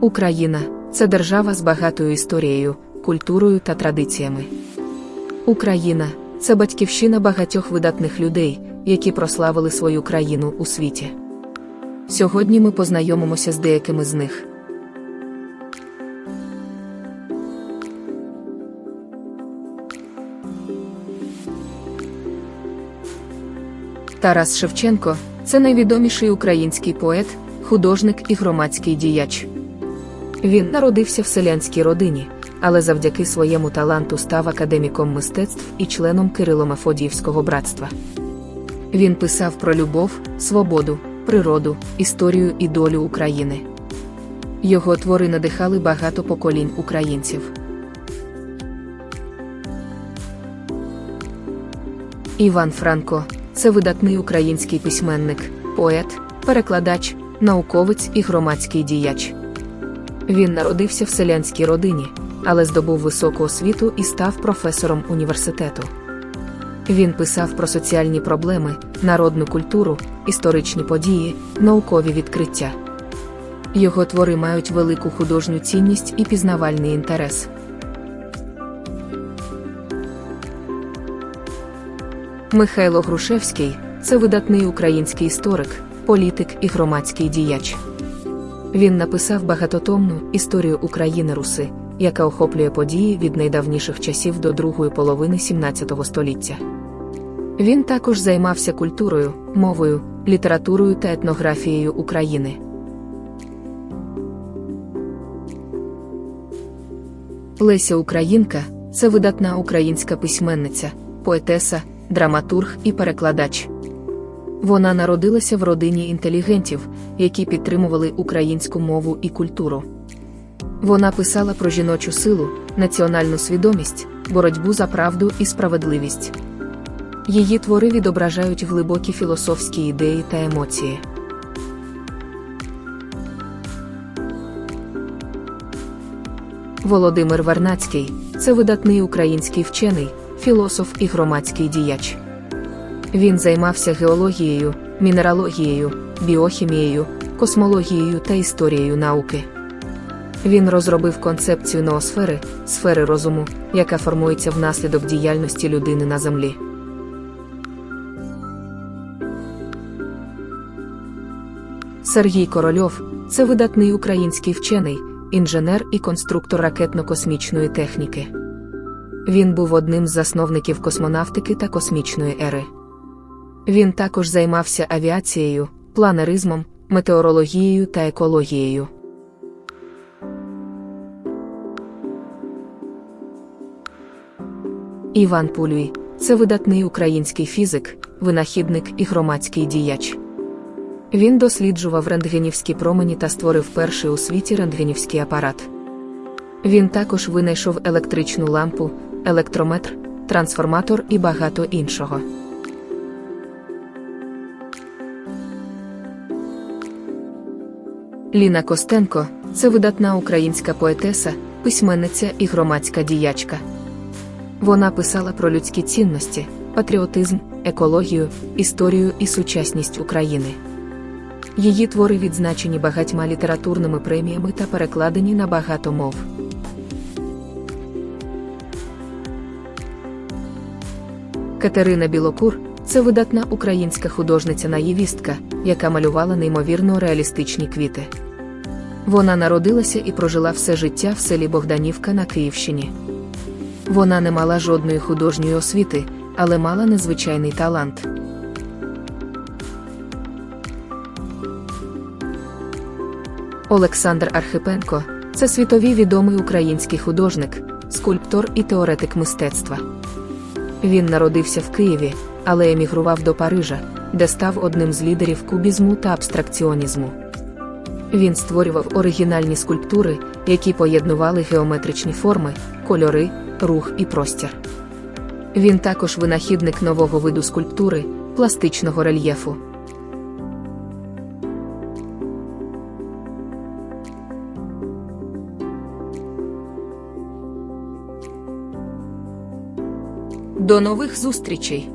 Україна це держава з багатою історією, культурою та традиціями. Україна це батьківщина багатьох видатних людей, які прославили свою країну у світі. Сьогодні ми познайомимося з деякими з них. Тарас Шевченко це найвідоміший український поет, художник і громадський діяч. Він народився в селянській родині, але завдяки своєму таланту став академіком мистецтв і членом Кирило-Мефодіївського братства. Він писав про любов, свободу, природу, історію і долю України. Його твори надихали багато поколінь українців. Іван Франко це видатний український письменник, поет, перекладач, науковець і громадський діяч. Він народився в селянській родині, але здобув високу освіту і став професором університету. Він писав про соціальні проблеми, народну культуру, історичні події, наукові відкриття. Його твори мають велику художню цінність і пізнавальний інтерес. Михайло Грушевський це видатний український історик, політик і громадський діяч. Він написав багатотомну історію України Руси, яка охоплює події від найдавніших часів до другої половини XVII століття. Він також займався культурою, мовою, літературою та етнографією України. Леся Українка це видатна українська письменниця, поетеса, драматург і перекладач. Вона народилася в родині інтелігентів, які підтримували українську мову і культуру. Вона писала про жіночу силу, національну свідомість, боротьбу за правду і справедливість. Її твори відображають глибокі філософські ідеї та емоції. Володимир Вернацький це видатний український вчений, філософ і громадський діяч. Він займався геологією, мінералогією, біохімією, космологією та історією науки. Він розробив концепцію ноосфери, сфери розуму, яка формується внаслідок діяльності людини на землі. Сергій Корольов це видатний український вчений, інженер і конструктор ракетно-космічної техніки. Він був одним з засновників космонавтики та космічної ери. Він також займався авіацією, планеризмом, метеорологією та екологією. Іван Пулюй це видатний український фізик, винахідник і громадський діяч. Він досліджував рентгенівські промені та створив перший у світі рентгенівський апарат. Він також винайшов електричну лампу, електрометр, трансформатор і багато іншого. Ліна Костенко це видатна українська поетеса, письменниця і громадська діячка. Вона писала про людські цінності, патріотизм, екологію, історію і сучасність України. Її твори відзначені багатьма літературними преміями та перекладені на багато мов. Катерина Білокур це видатна українська художниця-наївістка, яка малювала неймовірно реалістичні квіти. Вона народилася і прожила все життя в селі Богданівка на Київщині. Вона не мала жодної художньої освіти, але мала незвичайний талант. Олександр Архипенко це світові відомий український художник, скульптор і теоретик мистецтва. Він народився в Києві, але емігрував до Парижа, де став одним з лідерів кубізму та абстракціонізму. Він створював оригінальні скульптури, які поєднували геометричні форми, кольори, рух і простір. Він також винахідник нового виду скульптури, пластичного рельєфу. До нових зустрічей!